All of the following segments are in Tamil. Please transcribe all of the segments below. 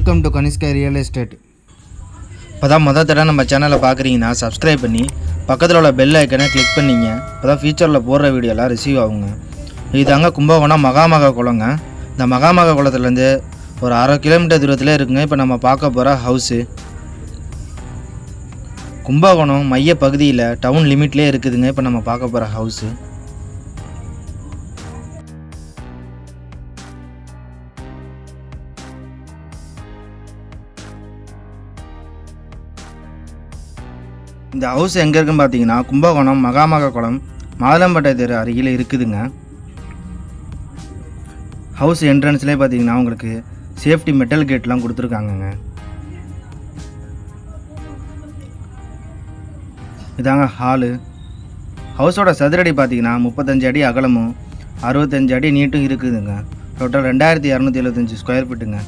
Welcome to Kanishka real estate இப்போ தான் மொதல் தடவை நம்ம சேனலை பார்க்குறீங்கன்னா சப்ஸ்கிரைப் பண்ணி பக்கத்தில் உள்ள பெல் ஐக்கனை கிளிக் பண்ணிங்க. இப்போ தான் ஃபியூச்சரில் போடுற வீடியோலாம் ரிசீவ் ஆகுங்க. இதாங்க கும்பகோணம் மகாமக குளங்க. இந்த மகாமக குளத்துலேருந்து ஒரு அரை கிலோமீட்டர் தூரத்தில் இருக்குங்க. இப்போ நம்ம பார்க்க போகிற ஹவுஸு கும்பகோணம் மைய பகுதியில் டவுன் லிமிட்லேயே இருக்குதுங்க. இப்போ நம்ம பார்க்க போகிற ஹவுஸு இந்த ஹவுஸ் எங்கே இருக்குன்னு பார்த்தீங்கன்னா கும்பகோணம் மகாமக குளம் மாதம்பட்டை தெரு அருகில் இருக்குதுங்க. ஹவுஸ் என்ட்ரன்ஸ்லேயே பார்த்தீங்கன்னா உங்களுக்கு சேஃப்டி மெட்டல் கேட்லாம் கொடுத்துருக்காங்கங்க. இதாங்க ஹாலு ஹவுஸோட சதுரடி பார்த்தீங்கன்னா முப்பத்தஞ்சு அடி அகலமும் அறுபத்தஞ்சு அடி நீட்டும் இருக்குதுங்க. டோட்டல் ரெண்டாயிரத்தி இரநூத்தி எழுபத்தஞ்சி ஸ்கொயர் ஃபீட்டுங்க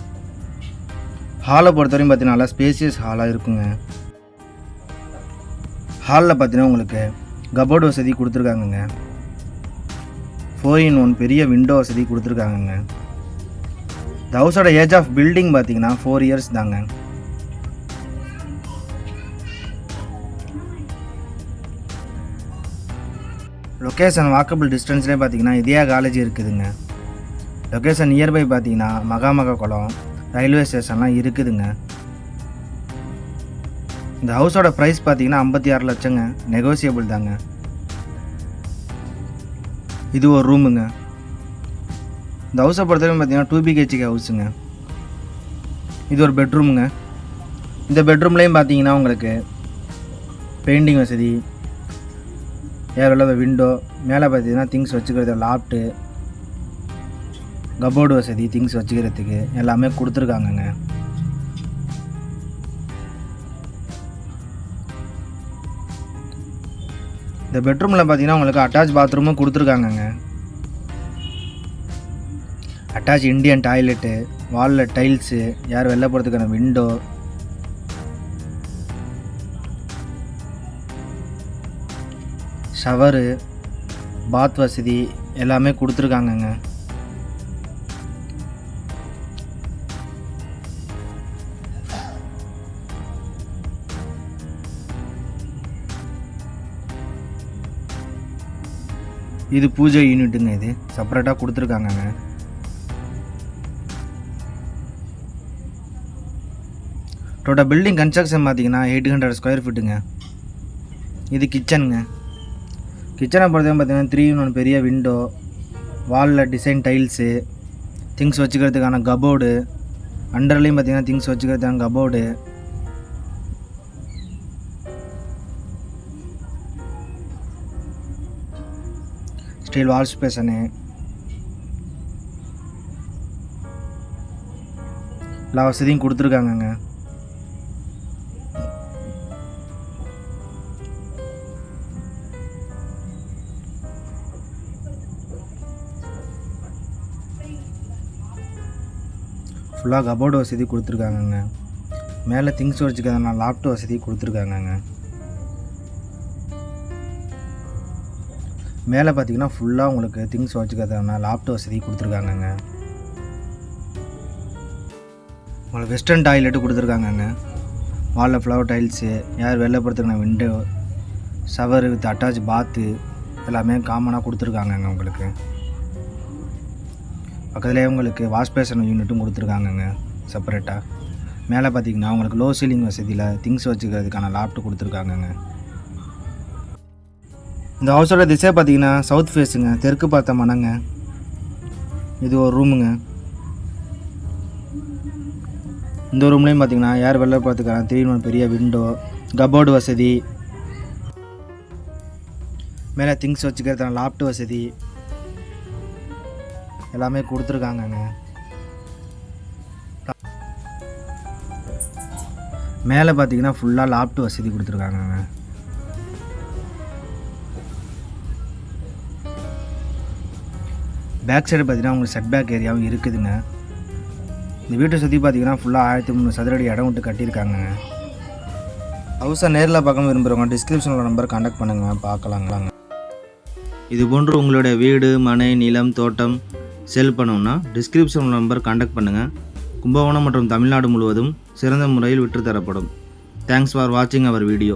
ஹாலை பொறுத்தவரையும் பார்த்தீங்கன்னா நல்லா ஸ்பேசியஸ் ஹாலாக இருக்குங்க. ஹாலில் பார்த்தீங்கன்னா உங்களுக்கு கபோர்டு வசதி கொடுத்துருக்காங்கங்க. ஃபோர் இன் ஒன் பெரிய விண்டோ வசதி கொடுத்துருக்காங்கங்க. இந்த ஹவுஸோட ஏஜ் ஆஃப் பில்டிங் பார்த்தீங்கன்னா ஃபோர் இயர்ஸ் தாங்க. லொக்கேஷன் வாக்கபிள் டிஸ்டன்ஸ்லேயே பார்த்தீங்கன்னா இதே காலேஜ் இருக்குதுங்க. லொக்கேஷன் நியர்பை பார்த்தீங்கன்னா மகாமக குளம் ரயில்வே ஸ்டேஷன்லாம் இருக்குதுங்க. இந்த ஹவுஸோட ப்ரைஸ் பார்த்தீங்கன்னா ஐம்பத்தி ஆறு லட்சங்க. நெகோசியபிள் தாங்க. இது ஒரு ரூமுங்க இந்த ஹவுஸை பொறுத்தவரைக்கும் பார்த்தீங்கன்னா டூ பிஹெச்கே ஹவுஸுங்க இது ஒரு பெட்ரூமுங்க இந்த பெட்ரூம்லேயும் பார்த்தீங்கன்னா உங்களுக்கு பெயிண்டிங் வசதி ஏர் இல்லாத விண்டோ மேலே பார்த்தீங்கன்னா திங்ஸ் வச்சுக்கிறது லாப்ட்டு கபோர்டு வசதி திங்ஸ் வச்சுக்கிறதுக்கு எல்லாமே கொடுத்துருக்காங்கங்க. இந்த பெட்ரூமில் பார்த்தீங்கன்னா உங்களுக்கு அட்டாச் பாத்ரூமும் கொடுத்துருக்காங்கங்க. அட்டாச் இண்டியன் டாய்லெட்டு வாலில் டைல்ஸு யார் வெளில போகிறதுக்கான விண்டோ ஷவரு பாத் வசதி எல்லாமே கொடுத்துருக்காங்கங்க. இது பூஜை யூனிட்டுங்க இது. செப்பரேட்டாக கொடுத்துருக்காங்கங்க. டோட்டல் பில்டிங் கன்ஸ்ட்ரக்ஷன் பார்த்தீங்கன்னா எயிட் ஹண்ட்ரட் ஸ்கொயர் ஃபீட்டுங்க இது கிச்சனுங்க கிச்சனை பொறுத்தவரை பார்த்தீங்கன்னா த்ரீ ஒன் பெரிய விண்டோ வாலில் டிசைன் டைல்ஸு திங்ஸ் வச்சுக்கிறதுக்கான கபோர்டு அண்டர்லேயும் பார்த்தீங்கன்னா திங்ஸ் வச்சுக்கிறதுக்கான கபோர்டு ஸ்டீல் வாஷ் பேசனு எல்லா வசதியும் கொடுத்துருக்காங்கங்க. ஃபுல்லாக கபோர்டு வசதி கொடுத்துருக்காங்கங்க. மேலே திங்ஸ் வச்சுக்கிறதுனால லாப்ட் வசதி கொடுத்துருக்காங்கங்க. மேலே பார்த்தீங்கன்னா ஃபுல்லாக உங்களுக்கு திங்ஸ் வச்சுக்கிறதுனா லாப்ட் வசதி கொடுத்துருக்காங்கங்க. உங்களுக்கு வெஸ்டர்ன் டாய்லெட்டு கொடுத்துருக்காங்கங்க. வாலில் ஃப்ளவர் டைல்ஸு யார் வெளில போகிறதுக்கான window shower with attach bath எல்லாமே காமனாக கொடுத்துருக்காங்கங்க உங்களுக்கு. பக்கத்துலேயே உங்களுக்கு வாஷ் பேஷன் யூனிட்டும் கொடுத்துருக்காங்கங்க செப்பரேட்டாக மேலே பார்த்தீங்கன்னா உங்களுக்கு லோ சீலிங் வசதியில் திங்ஸ் வச்சுக்கிறதுக்கான லாப்ட் கொடுத்துருக்காங்கங்க. இந்த ஹவுஸோட திசை பார்த்தீங்கன்னா சவுத் ஃபேஸுங்க தெற்கு பார்த்த மனங்க. இது ஒரு ரூமுங்க இந்த ரூம்லேயும் பார்த்தீங்கன்னா யார் வெளில பார்த்துக்கலாம் திடீர்னு பெரிய விண்டோ கபோர்டு வசதி. மேலே திங்ஸ் வச்சுக்கிறதுக்கான லாப்ட் வசதி. எல்லாமே கொடுத்துருக்காங்கங்க. மேலே பார்த்தீங்கன்னா ஃபுல்லாக லாப்ட் வசதி கொடுத்துருக்காங்கங்க. பேக் சைடு பார்த்தீங்கன்னா உங்களுக்கு செட் பேக் ஏரியாவும் இருக்குதுங்க. இந்த வீட்டை சுற்றி பார்த்தீங்கன்னா ஃபுல்லாக ஆயிரத்தி முந்நூறு சதுரடி இடம் விட்டு கட்டியிருக்காங்க. ஹவுஸை நேரில் பார்க்க விரும்புகிறவங்க டிஸ்கிரிப்ஷனில் நம்பர் காண்டாக்ட் பண்ணுங்கள் பார்க்கலாங்களாங்க இது போன்று உங்களுடைய வீடு மனை நிலம் தோட்டம் செல் பண்ணணும்னா டிஸ்கிரிப்ஷன் நம்பர் காண்டாக்ட் பண்ணுங்கள் கும்பகோணம் மற்றும் தமிழ்நாடு முழுவதும் சிறந்த முறையில் விற்றுத்தரப்படும். தேங்க்ஸ் ஃபார் வாட்சிங் அவர் வீடியோ